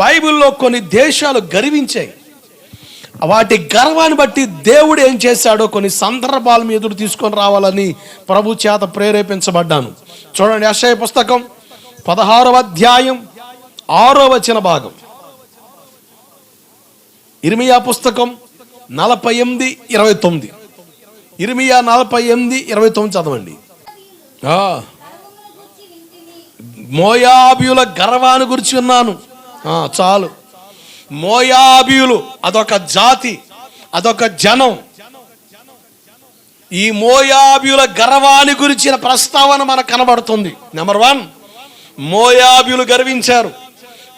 బైబిల్లో కొన్ని దేశాలు గర్వించాయి. వాటి గర్వాన్ని బట్టి దేవుడు ఏం చేశాడో కొన్ని సందర్భాల మీద ఎదురు తీసుకొని రావాలని ప్రభు చేత ప్రేరేపించబడ్డాను. చూడండి అక్షయ పుస్తకం పదహారవ అధ్యాయం ఆరో వచన భాగం. ఇర్మియా పుస్తకం నలభై ఎనిమిది ఇరవై తొమ్మిది. ఇర్మియా నలభై ఎనిమిది ఇరవై తొమ్మిది చదవండి. ఆ, మోయాబియుల గర్వాన్ని గురించి విన్నాను. చాలు. మోయాబియులు అదొక జాతి అదొక జనం. ఈ మోయాబియుల గర్వాన్ని గురించిన ప్రస్తావన మనకు కనబడుతుంది. నెంబర్ వన్ మోయాబియులు గర్వించారు.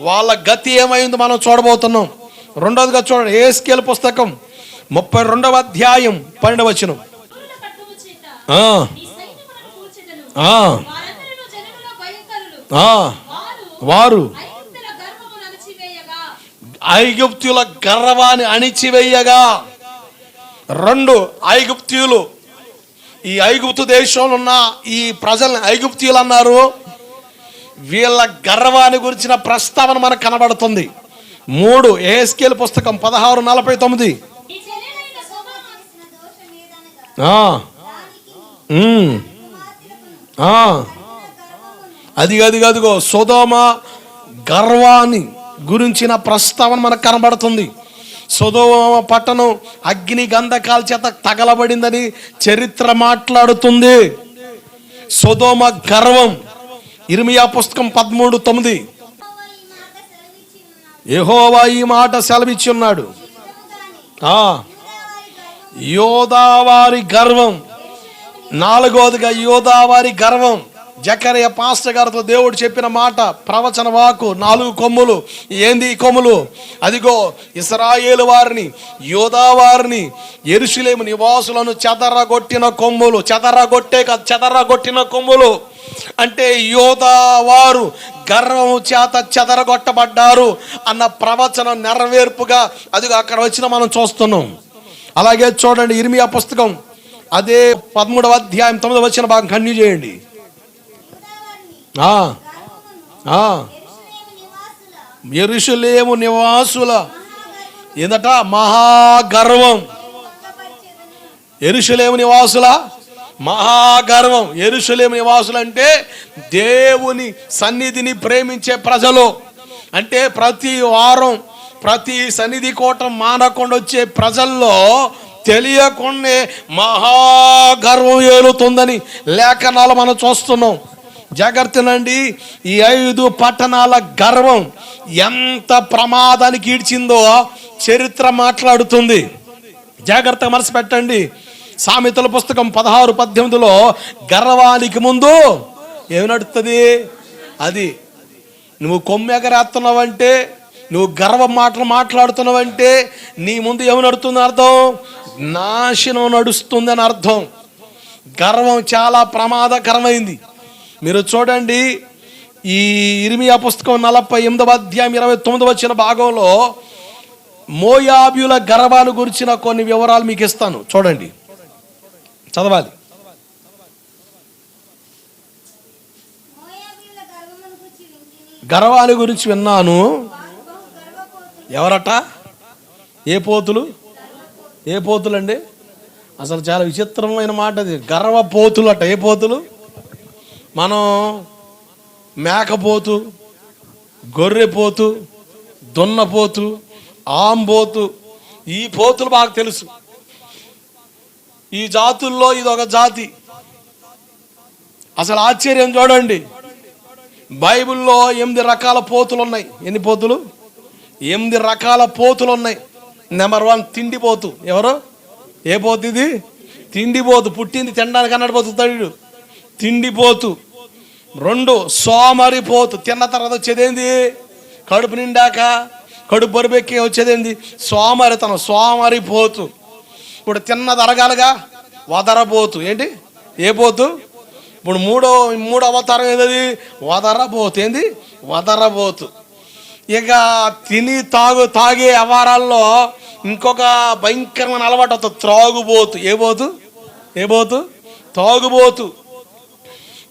వాళ్ళ గతి ఏమైంది మనం చూడబోతున్నాం. రెండవదిగా చూడండి ఏస్కేల్ పుస్తకం ముప్పై రెండవ అధ్యాయం పన్నెండవ వచనం. శూరుల ఖడ్గము చేత ఆ, నీ సైన్యములను కూల్చెదను. ఆ, వారందరిలో జనములో భయంకరులు. ఆ, వారు వారు ఐగుప్తుల గర్వమును అణచివేయగా, ఐగుప్తుల గర్వాన్ని అణిచివేయగా. రెండు ఐగుప్తులు. ఈ ఐగుప్తు దేశంలో ఉన్న ఈ ప్రజల్ని ఐగుప్తులు అన్నారు. వీళ్ళ గర్వాన్ని గురించిన ప్రస్తావన మనకు కనబడుతుంది. మూడు ఏఎస్కేల్ పుస్తకం పదహారు నలభై తొమ్మిది. అది అది అదిగో సొదోమ గర్వాన్ని గురించిన ప్రస్తావన మనకు కనబడుతుంది. సుధోమ పట్టణం అగ్ని గంధకాల చేత తగలబడిందని చరిత్ర మాట్లాడుతుంది. సుధోమ గర్వం. ఇరిమియా పుస్తకం పదమూడు తొమ్మిది. ఎహోవా ఈ మాట సెలవిచ్చి ఉన్నాడు యోదావారి గర్వం. నాలుగోదిగా యోదావారి గర్వం. జకరయ్య పాస్టర్ గారితో దేవుడు చెప్పిన మాట ప్రవచన వాకు నాలుగు కొమ్ములు. ఏంది కొమ్ములు? అదిగో ఇస్రాయేలు వారిని యోధా వారిని ఎరుషులేము నివాసులను చెదరగొట్టిన కొమ్ములు. చెదరగొట్టే కాదు చెదరగొట్టిన కొమ్ములు. అంటే యోధా వారు గర్వము చేత చెదరగొట్టబడ్డారు అన్న ప్రవచనం నెరవేర్పుగా అదిగో అక్కడ వచ్చిన మనం చూస్తున్నాం. అలాగే చూడండి ఇర్మియా పుస్తకం. అదే పదమూడవ అధ్యాయం తొమ్మిదవ వచ్చిన భాగం. కంటిన్యూ చేయండి. ఎరుషులేము నివాసుల యెరూషలేము ఏందట మహాగర్వం. ఎరుషులేము నివాసుల మహాగర్వం. ఎరుషులేము నివాసులు అంటే దేవుని సన్నిధిని ప్రేమించే ప్రజలు. అంటే ప్రతి వారం ప్రతి సన్నిధి కోటం మానకుండా వచ్చే ప్రజల్లో తెలియకుండా మహాగర్వం ఏలుతుందని లేఖనాలు మనం చూస్తున్నాం. జాగ్రత్తనండి ఈ ఐదు పట్టణాల గర్వం ఎంత ప్రమాదానికి ఈడ్చిందో చరిత్ర మాట్లాడుతుంది. జాగ్రత్తగా మనసు పెట్టండి. సామెతల పుస్తకం పదహారు పద్దెనిమిదిలో గర్వానికి ముందు ఏమి నడుస్తుంది అది నువ్వు కొమ్మెగరేస్తున్నావంటే నువ్వు గర్వ మాటలు మాట్లాడుతున్నావంటే నీ ముందు ఏమి నడుతుంది అర్థం? నాశనం నడుస్తుందని అర్థం. గర్వం చాలా ప్రమాదకరమైంది. మీరు చూడండి ఈ ఇరిమియా పుస్తకం నలభై ఎనిమిదవ అధ్యాయం ఇరవై తొమ్మిది వచ్చిన భాగంలో మోయాబ్యుల గర్వాన్ని గురించిన కొన్ని వివరాలు మీకు ఇస్తాను. చూడండి. చదవాలి. మోయాబీయుల గర్వాన్ని గురించి విన్నాను. ఎవరట? ఏ పోతులు? ఏ పోతులు అండి అసలు చాలా విచిత్రమైన మాట అది. గర్వపోతులు అట ఏ పోతులు? మనం మేకపోతు గొర్రెపోతు దున్నపోతు ఆంబోతు ఈ పోతులు బాగా తెలుసు. ఈ జాతుల్లో ఇది ఒక జాతి. అసలు ఆశ్చర్యం చూడండి. బైబిల్లో ఎనిమిది రకాల పోతులు ఉన్నాయి ఎన్ని పోతులు? ఎనిమిది రకాల పోతులు ఉన్నాయి నెంబర్ వన్ తిండిపోతు ఎవరు? ఏ పోతు ఇది? తిండిపోతు పుట్టింది తినడానికి అన్నట్టు బతుకుతాడు తిండిపోతు రెండు సోమరిపోతు. తిన్న తర్వాత వచ్చేదేంది? కడుపు నిండాక కడుపు బరుబెక్కి వచ్చేదేంది? సోమరితనం సోమరిపోతు. ఇప్పుడు తిన్నది అరగాలిగా వదరబోతు. ఏంటి? ఏ పోతు? ఇప్పుడు మూడో మూడో అవతారం ఏదది? వదరబోతు. ఏంది? వదరబోతు. ఇక తిని తాగు తాగే వ్యవహారాల్లో ఇంకొక భయంకరమైన అలవాటు త్రాగుబోతు. ఏ పోతు? ఏ పోతు? తాగుబోతు.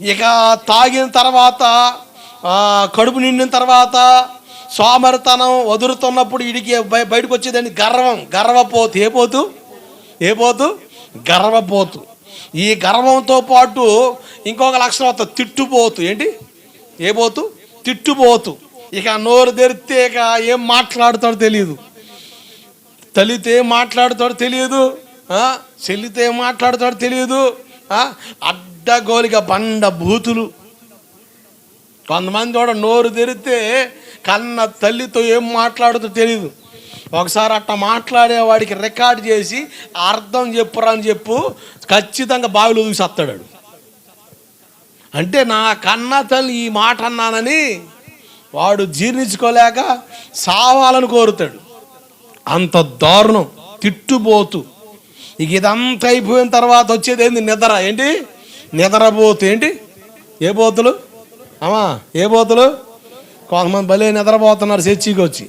ఇక తాగిన తర్వాత కడుపు నిండిన తర్వాత సోమరితనం వదురుతున్నప్పుడు వీడికి బయటకు వచ్చేదండి గర్వం గర్వపోతు. ఏ పోతు? ఏ పోతు? గర్వపోతు. ఈ గర్వంతో పాటు ఇంకొక లక్షణం వస్తుంది తిట్టుపోతు. ఏంటి? ఏ పోతు? తిట్టుపోతు. ఇక నోరు తెరిస్తే ఇక ఏం మాట్లాడుతాడో తెలియదు తల్లితే ఏం మాట్లాడుతాడో తెలియదు చెల్లితే ఏం మాట్లాడుతాడో తెలియదు అడ్డగోలిగా బండ భూతులు కొంతమంది కూడా నోరు తెరిస్తే కన్న తల్లితో ఏం మాట్లాడుతూ తెలియదు ఒకసారి అట్ట మాట్లాడే వాడికి రికార్డ్ చేసి అర్థం చెప్పురా అని చెప్పు ఖచ్చితంగా బావిలో చూసి వస్తాడు అంటే నా కన్న తల్లి ఈ మాట అన్నానని వాడు జీర్ణించుకోలేక సావాలని కోరుతాడు. అంత దారుణం తిట్టుబోతు. ఇక ఇదంతా అయిపోయిన తర్వాత వచ్చేది ఏంది? నిద్ర. ఏంటి? నిద్రపోతు ఏంటి? ఏ బోతులు అమ్మా ఏ బోతులు కొంతమంది భలే నిద్రపోతున్నారు చర్చికి వచ్చి.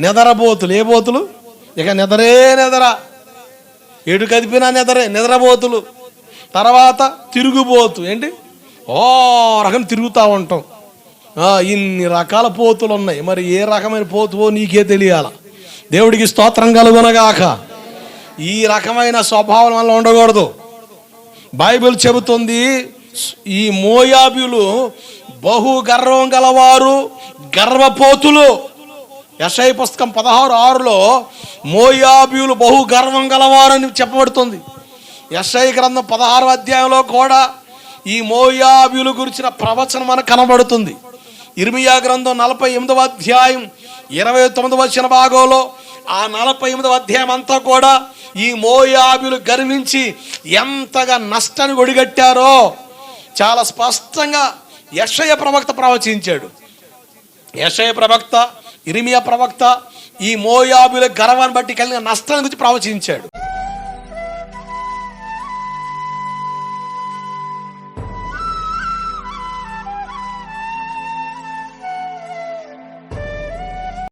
నిద్రపోతులు ఏ బోతులు ఇక నిద్రే నిద్ర. ఎడు కదిపినా నిద్రే నిద్రపోతులు. తర్వాత తిరుగుబోతు ఏంటి? ఓ రకం తిరుగుతూ ఉంటాం. ఇన్ని రకాల పోతులు ఉన్నాయి. మరి ఏ రకమైన పోతువో నీకే తెలియాల. దేవుడికి స్తోత్రం కలుగునగాక. ఈ రకమైన స్వభావం వల్ల ఉండకూడదు. బైబిల్ చెబుతుంది ఈ మోయాబులు బహు గర్వం గలవారు గర్వపోతులు. యశయ పుస్తకం పదహారు ఆరులో మోయాబులు బహు గర్వం గలవారని చెప్పబడుతుంది. యశయ గ్రంథం పదహారు అధ్యాయంలో కూడా ఈ మోయాబులు గురించిన ప్రవచనం మనకు కనబడుతుంది. ఇర్మియా గ్రంథం నలభై ఎనిమిదవ అధ్యాయం ఇరవై తొమ్మిదవ వచ్చిన భాగంలో ఆ నలభై ఎనిమిదవ అధ్యాయం అంతా కూడా ఈ మోయాబులు గర్వించి ఎంతగా నష్టాన్ని ఒడిగట్టారో చాలా స్పష్టంగా యశయ ప్రవక్త ప్రవచించాడు. యశయ ప్రవక్త ఇరిమియా ప్రవక్త ఈ మోయాబుల గర్వాన్ని బట్టి కలిగిన నష్టాన్ని గురించి ప్రవచించాడు.